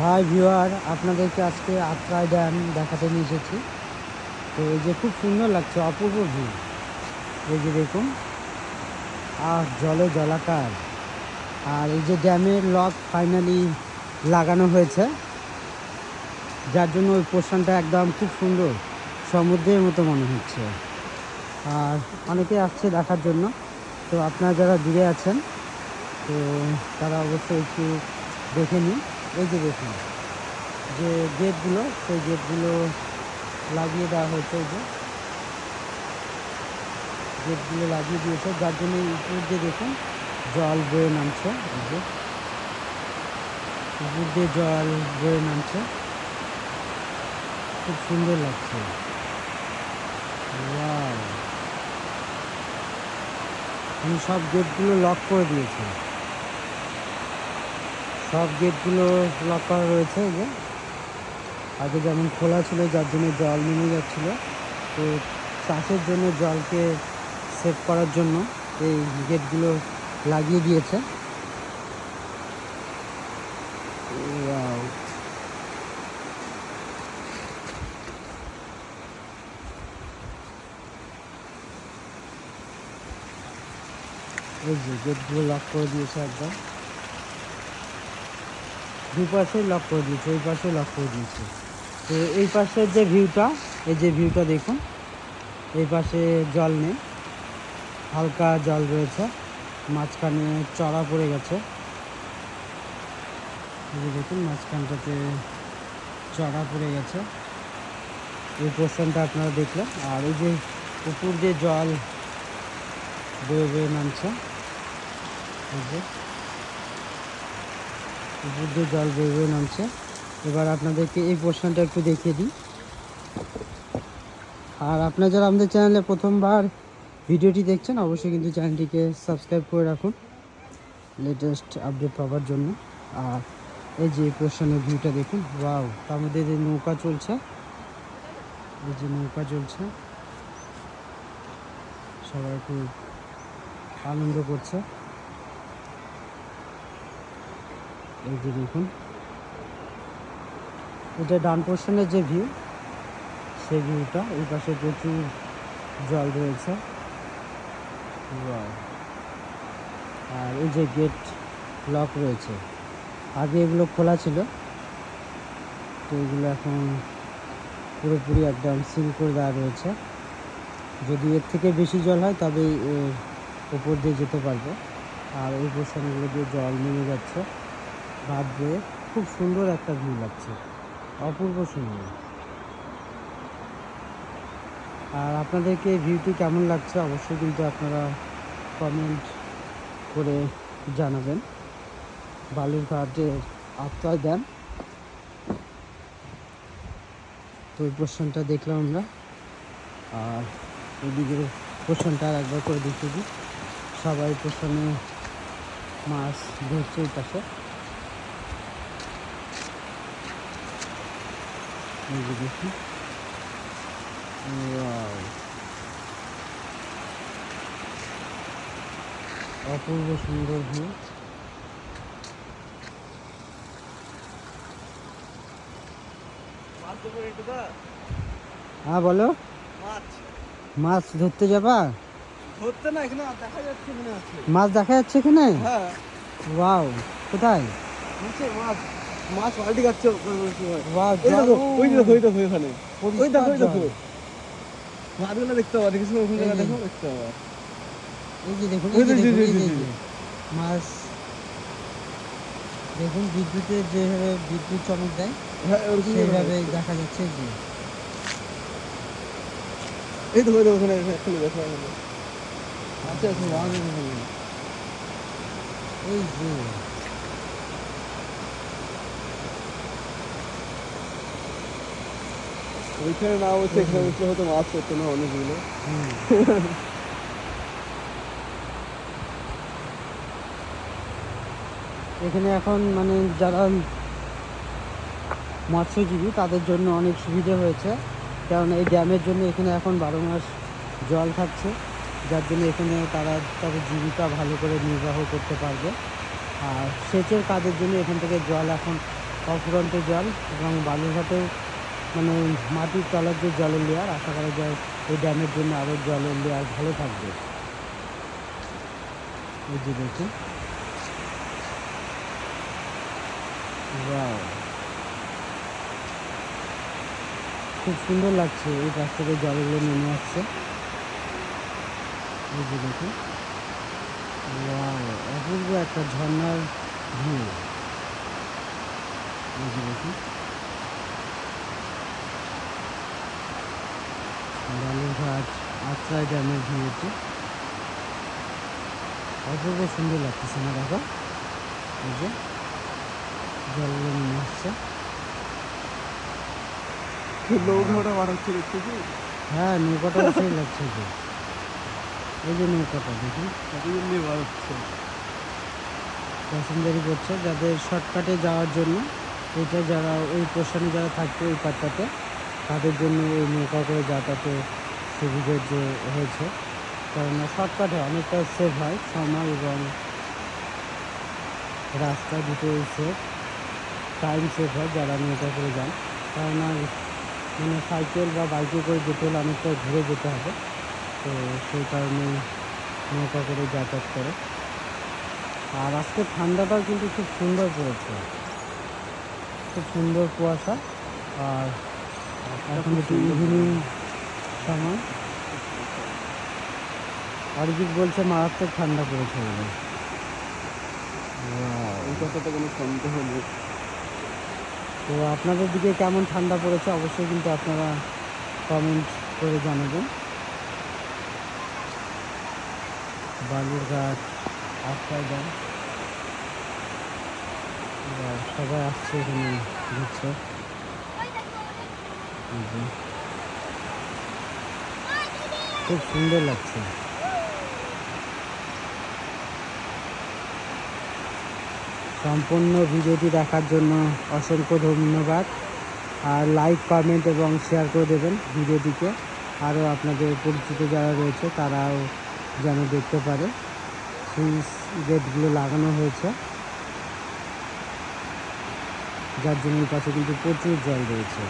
High viewer, আপনাদেরকে আজকে Atrai dam দেখাতে নিয়ে এসেছি। তো এই যে খুব সুন্দর লাগছে, অপূর্ব ভিউ এই যে দেখুন, আর জলে জলাকার। আর এই যে ড্যামের লক ফাইনালি লাগানো হয়েছে, যার জন্য ওই পোর্শনটা একদম খুব সুন্দর, সমুদ্রের মতো মনে হচ্ছে। আর অনেকে আসছে দেখার জন্য, তো আপনারা যারা দূরে আছেন, তো তারা অবশ্যই একটু দেখে নিন। এই যে দেখুন, যে গেটগুলো সেই গেটগুলো লাগিয়ে দেওয়া হয়েছে এই যে। গেটগুলো লাগিয়ে দিয়েছে, যার জন্য উপর দিয়ে দেখুন জল বয়ে নামছে, এই যে। উপর দিয়ে জল বয়ে নামছে। খুব সুন্দর লাগছে। আমি সব গেটগুলো লক করে দিয়েছি। সব গেটগুলো লক করা রয়েছে যে। আগে যেমন খোলা ছিল, যার জন্য জল নেমে যাচ্ছিল। তো চাষের জন্য জলকে সেভ করার জন্য এই গেটগুলো লাগিয়ে দিয়েছে! এই যে গেটগুলো লক করে দিয়েছে একদম। দু পাশে লক করে দিয়েছে ওই পাশে লক করে দিয়েছে। তো এই পাশের যে ভিউটা এই যে ভিউটা দেখুন, এই পাশে জল নেই, হালকা জল রয়েছে, মাঝখানে চড়া পড়ে গেছে। দেখুন, মাঝখানটাতে চড়া পড়ে গেছে। এই পোর্শনটা আপনারা দেখলেন। আর এই যে উপর যে জল বয়ে বয়ে নামছে, এই যে দিয়ে জল বয়ে বয়ে নামছে। এবার আপনাদেরকে এই পোর্শনটা একটু দেখিয়ে দিই। আর আপনারা যারা আমাদের চ্যানেলে প্রথমবার ভিডিওটি দেখছেন, অবশ্যই কিন্তু চ্যানেলটিকে সাবস্ক্রাইব করে রাখুন লেটেস্ট আপডেট পাওয়ার জন্য। আর এই যে পোর্শনের ভিউটা দেখুন ওয়াও তার মধ্যে যে নৌকা চলছে, এই যে নৌকা চলছে, সবাই খুব আনন্দ করছে। এই যে দেখুন। এটা ডান পোর্শনের যে ভিউ সেই ভিউটা এই পাশে প্রচুর জল রয়েছে! আর এই যে গেট লক রয়েছে। আগে এগুলো খোলা ছিল। তো এগুলো এখন পুরোপুরি একদম সিল করে দেওয়া রয়েছে। যদি এর থেকে বেশি জল হয়, তবেই উপর দিয়ে যেতে পারবে। আর এই পোর্শনগুলো দিয়ে জল নেমে যাচ্ছে। বাদ দিয়ে খুব সুন্দর একটা ভিউ লাগছে। অপূর্ব সুন্দর। আর আপনাদেরকে ভিউটি কেমন লাগছে অবশ্যই কিন্তু আপনারা কমেন্ট করে জানাবেন। বালুরঘাটের আত্মায় দেন। তো ওই পোর্শনটা দেখলাম আমরা। আর ওইদিকের পোর্শনটা আর একবার করে দিই। সবাই পোর্শনে মাছ ধরছে এই পাশে এই যে দেখি. অপূর্ব সুন্দর ভিউ হ্যাঁ বলো। মাছ? মাছ ধরতে যাবা? ধরতে না এখানে দেখা যাচ্ছে হচ্ছে। মাছ দেখা যাচ্ছে এখানে? হ্যাঁ। ওয়াও কোথায়? মাছ। মাছ পাল্টি খাচ্ছে ওই দেখো ওই দেখো ওই দেখো ওইখানে ওই দেখো ওই দেখো। মাছগুলো দেখতে পাবা দেখেছ ওখানে। দেখো দেখতে পাবা এই যে দেখুন এই যে। মাছ। দেখুন বিদ্যুতের যেভাবে বিদ্যুৎ চমক দেয় হ্যাঁ সেইভাবে দেখা যাচ্ছে যে। এই দেখো দেখো ওখানে এখানে দেখো আছে ওখানে। এই যে। ওইখানে না বসে এখানে হয়তো মাছ করতো না অনেকগুলো। এখানে এখন মানে যারা মৎস্যজীবী, তাদের জন্য অনেক সুবিধা হয়েছে। কারণ এই ড্যামের জন্য এখানে এখন বারো মাস জল থাকছে। যার জন্য এখানে তারা তাদের জীবিকা ভালো করে নির্বাহ করতে পারবে। আর সেচের কাজের জন্য এখান থেকে জল এখন অফুরন্ত জল এবং বালুরঘাটে মানে মাটির তলার যে জলের লেয়ার আশা করা যায় এই ড্যামের জন্য আরও জলের লেয়ার ভালো থাকবে। এই যে দেখুন। খুব সুন্দর লাগছে এই পাশ থেকে জলগুলো নেমে আসছে। এই যে দেখুন। অপূর্ব একটা ঝর্ণার ভিউ এই যে দেখুন। বালুরঘাট আত্রাই ড্যামের ভিউটি অপূর্ব সুন্দর লাগতেছে না দেখো। এই যে জলগুলো নেমে আসছে। নৌকাটা বার হচ্ছে দেখতে হ্যাঁ নৌকাটা সেই লাগছে যে। এই যে নৌকাটা দেখুন। কতদিন দিয়ে বার হচ্ছে প্যাসেঞ্জারি করছে যাদের শর্টকাটে যাওয়ার জন্য। এটা যারা ওই পোর্শনে যারা থাকবে ওই পাটটাতে তাদের জন্য এই নৌকা করে যাতায়াতে সুবিধের যে হয়েছে। কারণ শর্টকাটে অনেকটা সেভ হয় সময় এবং রাস্তা দুটোই সেভ টাইম সেভ হয় যারা নৌকা করে যান। কারণ মানে সাইকেল বা বাইকে করে যেতে হলে অনেকটা ঘুরে যেতে হবে। তো সেই কারণে নৌকা করে যাতায়াত করে। আর আজকে ঠান্ডাটাও কিন্তু খুব সুন্দর পড়েছে। খুব সুন্দর কুয়াশা। আর এখন একটু ইভিনিং সময়। অরিজিৎ বলছে মারাত্মক ঠান্ডা পড়েছে বলে. এই কথাটা কোনো সন্দেহ নেই। তো আপনাদের দিকে কেমন ঠান্ডা পড়েছে অবশ্যই কিন্তু আপনারা কমেন্ট করে জানাবেন। বালুরঘাট গাছ ড্যাম এবার সবাই আসছে এখানে ঘুরছে। খুব সুন্দর লাগছে। সম্পূর্ণ ভিডিওটি দেখার জন্য অসংখ্য ধন্যবাদ। আর লাইক কমেন্ট এবং শেয়ার করে দেবেন ভিডিওটিকে। আরও আপনাদের পরিচিত যারা রয়েছে, তারাও যেন দেখতে পারে। সুইচ গেটগুলো লাগানো হয়েছে। যার জন্য পাশে কিন্তু প্রচুর জল রয়েছে।